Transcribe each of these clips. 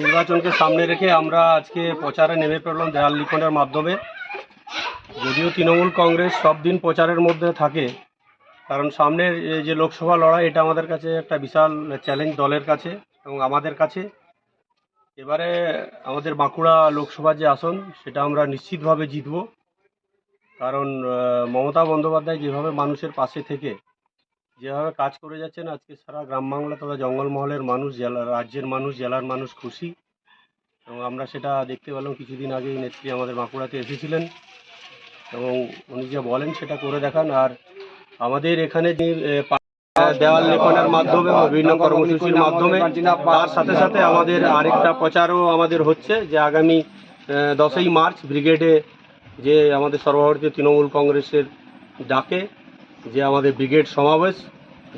নির্বাচনকে সামনে রেখে আমরা আজকে প্রচারে নেমে পড়লাম দেয়াল লিখনের মাধ্যমে। যদিও তৃণমূল কংগ্রেস সব দিন প্রচারের মধ্যে থাকে, কারণ সামনের যে লোকসভা লড়াই, এটা আমাদের কাছে একটা বিশাল চ্যালেঞ্জ দলের কাছে এবং আমাদের কাছে। এবারে আমাদের বাঁকুড়া লোকসভা যে আসন, সেটা আমরা নিশ্চিতভাবে জিতব। কারণ মমতা বন্দ্যোপাধ্যায় যেভাবে মানুষের পাশে থেকে যেভাবে কাজ করে যাচ্ছেন, আজকে সারা গ্রাম বাংলা তথা জঙ্গলমহলের মানুষ, জেলা, রাজ্যের মানুষ, জেলার মানুষ খুশি। এবং আমরা সেটা দেখতে পেলাম, কিছুদিন আগেই নেত্রী আমাদের বাঁকুড়াতে এসেছিলেন। এবং উনি যে বলেন সেটা করে দেখান। আর আমাদের এখানে যে দেওয়াল লেপনের মাধ্যমে বিভিন্ন কর্মসূচির মাধ্যমে, তার সাথে সাথে আমাদের আরেকটা প্রচারও আমাদের হচ্ছে যে আগামী দশই মার্চ ব্রিগেডে যে আমাদের সর্বভারতীয় তৃণমূল কংগ্রেসের ডাকে যে আমাদের ব্রিগেড সমাবেশ,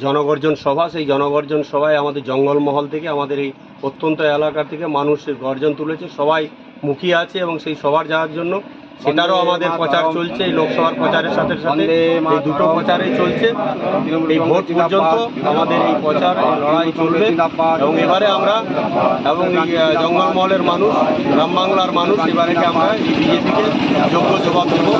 জনগর্জন সভা, সেই জনগর্জন সভায় আমাদের জঙ্গলমহল থেকে, আমাদের এই প্রত্যন্ত এলাকা থেকে মানুষের গর্জন তুলেছে, সবাই মুখিয়ে আছে এবং সেই সভার যাওয়ার জন্য সেটারও আমাদের প্রচার চলছে এই লোকসভার প্রচারের সাথে সাথে এই দুটো প্রচারে চলছে। এই ভোট পর্যন্ত আমাদের এই প্রচার লড়াই চলবে। এবং এবারে আমরা এবং জঙ্গলমহলের মানুষ গ্রাম বাংলার মানুষ এবারে আমরা এই বিজেপিকে যোগ্য জবাব দেবো।